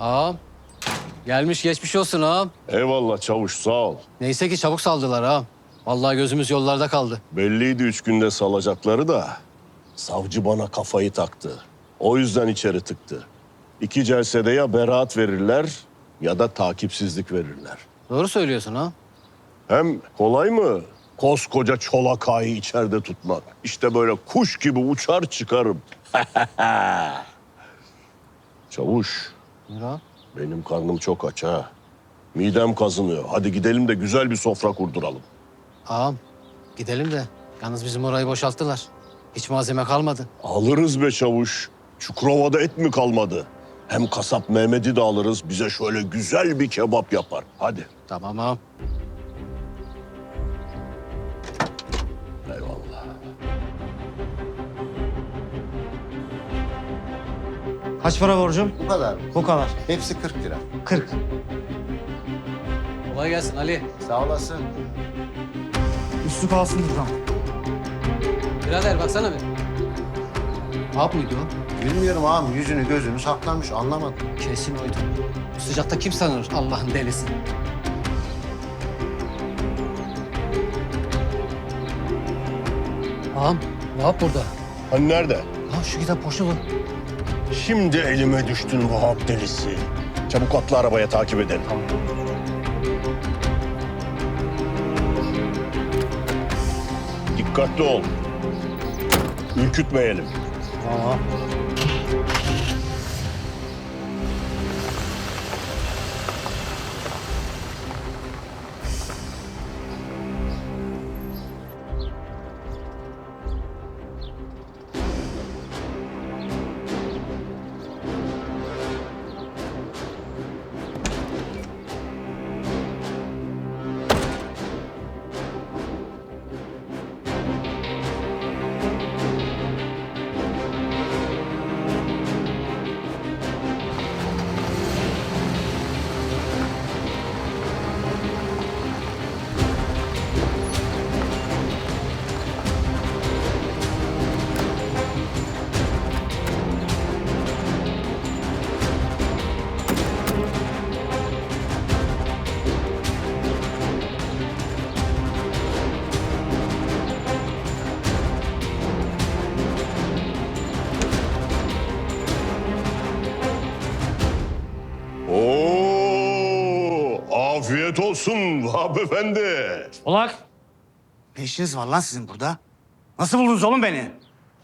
Ağam. Gelmiş geçmiş olsun ağam. Eyvallah çavuş sağ ol. Neyse ki çabuk saldılar ağam. Vallahi gözümüz yollarda kaldı. Belliydi üç günde salacakları da savcı bana kafayı taktı. O yüzden içeri tıktı. İki celsede ya beraat verirler ya da takipsizlik verirler. Doğru söylüyorsun ağam. Hem kolay mı koskoca çolak ağayı içeride tutmak? İşte böyle kuş gibi uçar çıkarım. Çavuş Ağam. benim karnım çok aç ha. Midem kazınıyor. Hadi gidelim de güzel bir sofra kurduralım. Ağam gidelim de. Yalnız bizim orayı boşalttılar. Hiç malzeme kalmadı. Alırız be çavuş. Çukurova'da et mi kalmadı? Hem kasap Mehmet'i de alırız. Bize şöyle güzel bir kebap yapar. Hadi. Tamam ağam. Kaç para borcum? Bu kadar. Bu kadar. Hepsi 40 lira. 40. Kolay gelsin Ali. Sağ olasın. Üstü kalsın buradan. Birader baksana bir. Ağap mıydı o? Bilmiyorum ağam yüzünü gözünü saklamış anlamadım. Kesin oydu. Bu sıcakta kim sanır Allah'ın delisi? Ağam ne yap burada? Hani nerede? Lan şu kitap boşulu. Şimdi elime düştün Vahap delisi. Çabuk atla arabaya takip edelim. Dikkatli ol. Ürkütmeyelim. Tamam. Afiyet olsun Vahap Efendi. Olak. Ne işiniz var lan sizin burada? Nasıl buldunuz oğlum beni?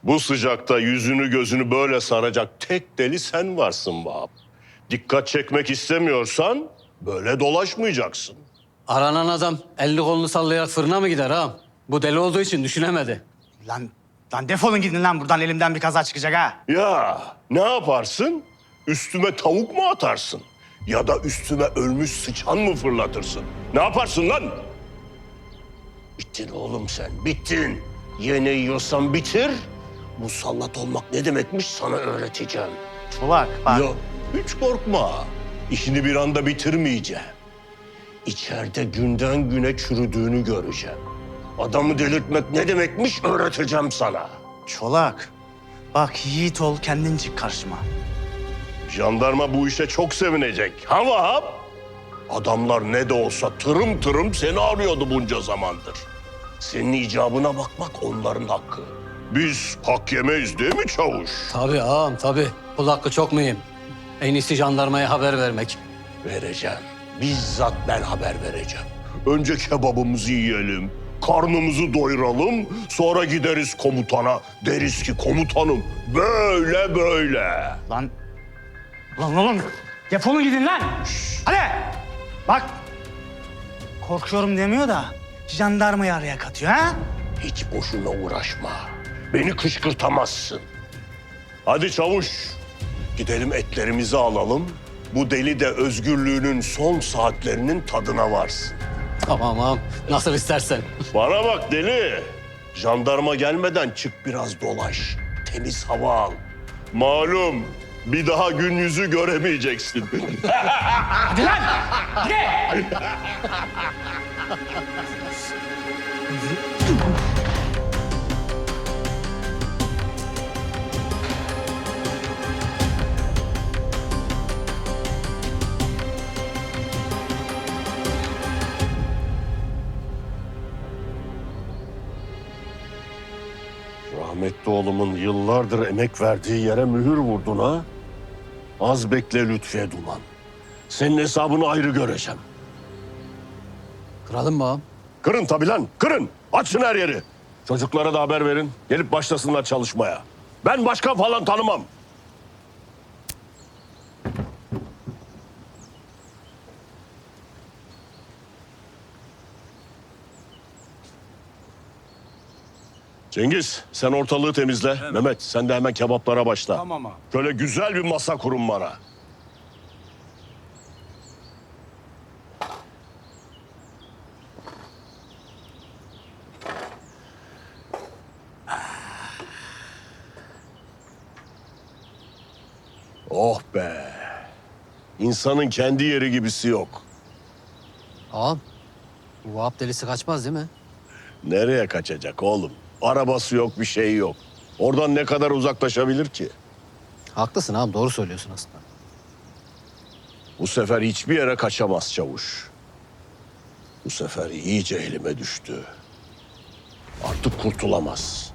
Bu sıcakta yüzünü gözünü böyle saracak tek deli sen varsın Vahap. Dikkat çekmek istemiyorsan böyle dolaşmayacaksın. Aranan adam elini kolunu sallayarak fırına mı gider ağam? Bu deli olduğu için düşünemedi. Lan, lan defolun gidin lan buradan elimden bir kaza çıkacak ha. Ya ne yaparsın? Üstüme tavuk mu atarsın? Ya da üstüme ölmüş sıçan mı fırlatırsın? Ne yaparsın lan? Bittin oğlum sen, bittin. Ye ne yiyorsan bitir. Musallat olmak ne demekmiş sana öğreteceğim. Çolak bak. Yok, hiç korkma. İşini bir anda bitirmeyeceğim. İçeride günden güne çürüdüğünü göreceğim. Adamı delirtmek ne demekmiş öğreteceğim sana. Çolak. Bak yiğit ol kendin çık karşıma. Jandarma bu işe çok sevinecek. Ha Vahap? Adamlar ne de olsa tırım tırım seni arıyordu bunca zamandır. Senin icabına bakmak onların hakkı. Biz hak yemeyiz değil mi çavuş? Tabii ağam tabii. Kul hakkı çok mühim. En iyisi jandarmaya haber vermek. Vereceğim. Bizzat ben haber vereceğim. Önce kebabımızı yiyelim, karnımızı doyuralım, sonra gideriz komutana. Deriz ki komutanım böyle böyle. Lan. Lan oğlum. Defolun gidin lan. Hadi. Bak. Korkuyorum demiyor da jandarmayı araya katıyor ha. Hiç boşuna uğraşma. Beni kışkırtamazsın. Hadi çavuş. Gidelim etlerimizi alalım. Bu deli de özgürlüğünün son saatlerinin tadına varsın. Tamam ağam. Nasıl istersen. Bana bak deli. Jandarma gelmeden çık biraz dolaş. Temiz hava al. Malum bir daha gün yüzü göremeyeceksin. Hadi lan! Hadi! Rahmetli oğlumun yıllardır emek verdiği yere mühür vurdun ha? Az bekle Lütfiye Duman. Senin hesabını ayrı göreceğim. Kıralım mı ağam? Kırın tabii lan, kırın. Açın her yeri. Çocuklara da haber verin. Gelip başlasınlar çalışmaya. Ben başkan falan tanımam. Cengiz sen ortalığı temizle. Mehmet sen de hemen kebaplara başla. Tamam abi. Şöyle güzel bir masa kurun bana. Oh be. İnsanın kendi yeri gibisi yok. Ağam, bu Vahap delisi kaçmaz değil mi? Nereye kaçacak oğlum? Arabası yok, bir şey yok. Oradan ne kadar uzaklaşabilir ki? Haklısın ağam, doğru söylüyorsun aslında. Bu sefer hiçbir yere kaçamaz çavuş. Bu sefer iyice elime düştü. Artık kurtulamaz.